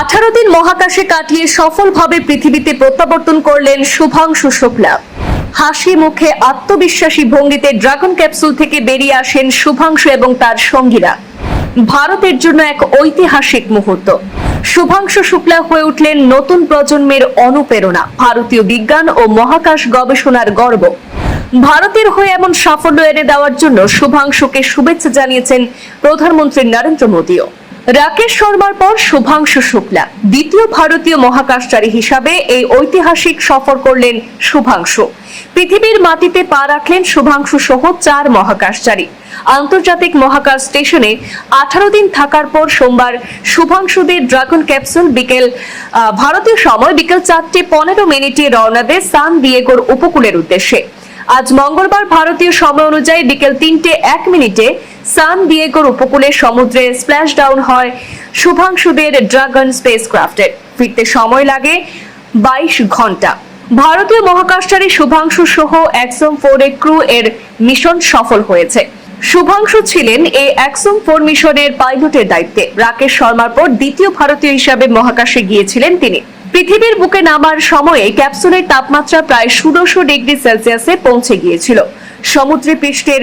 আঠারো দিন মহাকাশে কাটিয়ে সফলভাবে পৃথিবীতে প্রত্যাবর্তন করলেন শুভাংশু শুক্লা। হাসি মুখে আত্মবিশ্বাসী ভঙ্গিতে ড্রাগন ক্যাপসুল থেকে বেরিয়ে আসেন শুভাংশু এবং তার সঙ্গীরা। ভারতের জন্য এক ঐতিহাসিক মুহূর্ত। শুভাংশু শুক্লা হয়ে উঠলেন নতুন প্রজন্মের অনুপ্রেরণা, ভারতীয় বিজ্ঞান ও মহাকাশ গবেষণার গর্ব। ভারতের হয়ে এমন সাফল্য এনে দেওয়ার জন্য শুভাংশুকে শুভেচ্ছা জানিয়েছেন প্রধানমন্ত্রী নরেন্দ্র মোদীও। রাকেশ শর্মার পর শুভাংশু শুক্লা। দ্বিতীয় ভারতীয় মহাকাশচারী হিসাবে এই ঐতিহাসিক সফর করলেন শুভাংশু। পৃথিবীর মাটিতে পা রাখলেন শুভাংশু সহ চার মহাকাশচারী। আন্তর্জাতিক মহাকাশ স্টেশনে আঠারো দিন থাকার পর সোমবার শুভাংশুদের ড্রাগন ক্যাপসুল বিকেল ভারতীয় সময় বিকেল চারটে পনেরো মিনিটে রওনা দেয় সান দিয়েগোর উপকূলের উদ্দেশ্যে। আজ মঙ্গলবার ভারতীয় সময় অনুযায়ী বিকেল তিনটে এক মিনিটে সান দিয়েগোর উপকূলে সমুদ্রে স্প্ল্যাশ ডাউন হয় শুভাংশুদের ড্রাগন স্পেস ক্রাফটের ফিরতে সময় লাগে বাইশ ঘণ্টা। ভারতীয় মহাকাশচারী শুভাংশু সহ এক্সম ফোর এর ক্রু এর মিশন সফল হয়েছে। শুভাংশু ছিলেন এই এক্সম ফোর মিশনের পাইলটের দায়িত্বে। রাকেশ শর্মার পর দ্বিতীয় ভারতীয় হিসাবে মহাকাশে গিয়েছিলেন তিনি। পৃথিবীর বুকে নামার সময়ে ক্যাপসুলের তাপমাত্রা প্রায় ষোলোশো ডিগ্রি সেলসিয়াসে পৌঁছে গিয়েছিল। সমুদ্রে পৃষ্ঠের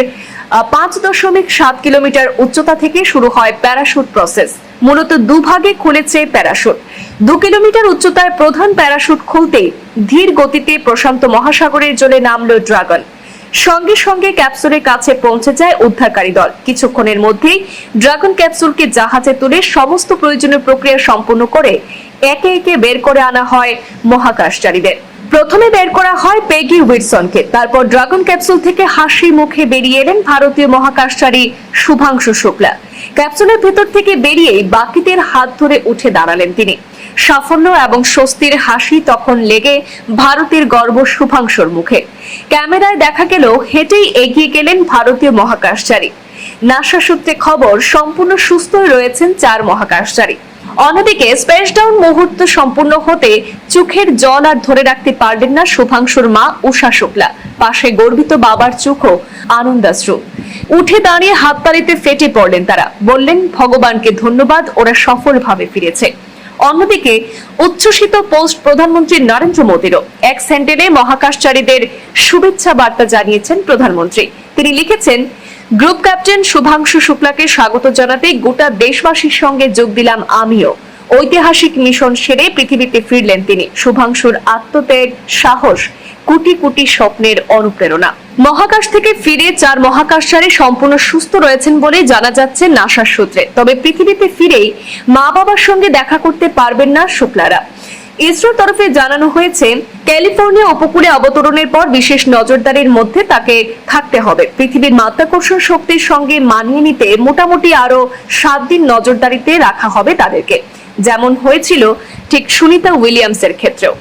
পাঁচ দশমিক সাত কিলোমিটার উচ্চতা থেকে শুরু হয় প্যারাশুট প্রসেস। মূলত দুভাগে খুলেছে প্যারাশুট। দু কিলোমিটার উচ্চতায় প্রধান প্যারাশুট খুলতে ধীর গতিতে প্রশান্ত মহাসাগরের জলে নামল ড্রাগন। সঙ্গে সঙ্গে ক্যাপসুলের কাছে পৌঁছে যায় উদ্ধারকারী দল। কিছুক্ষণের মধ্যেই ড্রাগন ক্যাপসুলকে জাহাজে তুলে সমস্ত প্রয়োজনীয় প্রক্রিয়া সম্পন্ন করে একে একে বের করে আনা হয় মহাকাশচারীদের। প্রথমে বের করা হয় পেগি উইটসনকে। তারপর ড্রাগন ক্যাপসুল থেকে হাসি মুখে বেরিয়ে এলেন ভারতীয় মহাকাশচারী শুভাংশু শুক্লা। ক্যাপসুলের ভেতর থেকে বেরিয়েই বাকিদের হাত ধরে উঠে দাঁড়ালেন তিনি। সাফল্য এবং স্বস্তির হাসি তখন লেগে ভারতের গর্ব শুভাংশুর মুখে। ক্যামেরায় দেখা গেল হেঁটেই এগিয়ে গেলেন ভারতীয় মহাকাশচারী। নাসা সূত্রে খবর, সম্পূর্ণ সুস্থই রয়েছেন চার মহাকাশচারী। অন্যদিকে স্পেস ডাউন মুহূর্ত সম্পূর্ণ হতে চোখের জল আর ধরে রাখতে পারলেন না শুভাংশুর মা উষা শুক্লা, পাশে গর্বিত বাবার চোখও আনন্দাশ্রু। উঠে দাঁড়িয়ে হাততালিতে ফেটে পড়লেন তারা। বললেন, ভগবানকে ধন্যবাদ, ওরা সফলভাবে ফিরেছে। অন্যদিকে উচ্ছ্বসিত পোস্ট প্রধানমন্ত্রী নরেন্দ্র মোদীরও এক সেন্টেনে মহাকাশচারীদের শুভেচ্ছা বার্তা জানিয়েছেন প্রধানমন্ত্রী। তিনি লিখেছেন, গ্রুপ ক্যাপ্টেন শুভাংশু শুক্লাকে স্বাগত জানাতে গোটা দেশবাসীর সঙ্গে যোগ দিলাম আমিও। ঐতিহাসিক মিশন সেরে পৃথিবীতে ফিরলেন তিনি। শুভাংশুর আত্মত্যাগ সাহস কোটি কোটি স্বপ্নের অনুপ্রেরণা। মহাকাশ থেকে ফিরে চার মহাকাশচারী সম্পূর্ণ সুস্থ রয়েছেন বলে জানা যাচ্ছে নাসার সূত্রে। তবে পৃথিবীতে ফিরেই মা বাবার সঙ্গে দেখা করতে পারবেন না শুক্লারা। ইসরোর তরফে জানানো হয়েছে, ক্যালিফোর্নিয়া উপকূলে অবতরণের পর বিশেষ নজরদারির মধ্যে তাকে থাকতে হবে। পৃথিবীর মাধ্যাকর্ষণ শক্তির সঙ্গে মানিয়ে নিতে মোটামুটি আরও সাত দিন নজরদারিতে রাখা হবে তাদেরকে। যেমন হয়েছিল ঠিক সুনিতা উইলিয়ামসের ক্ষেত্রেও।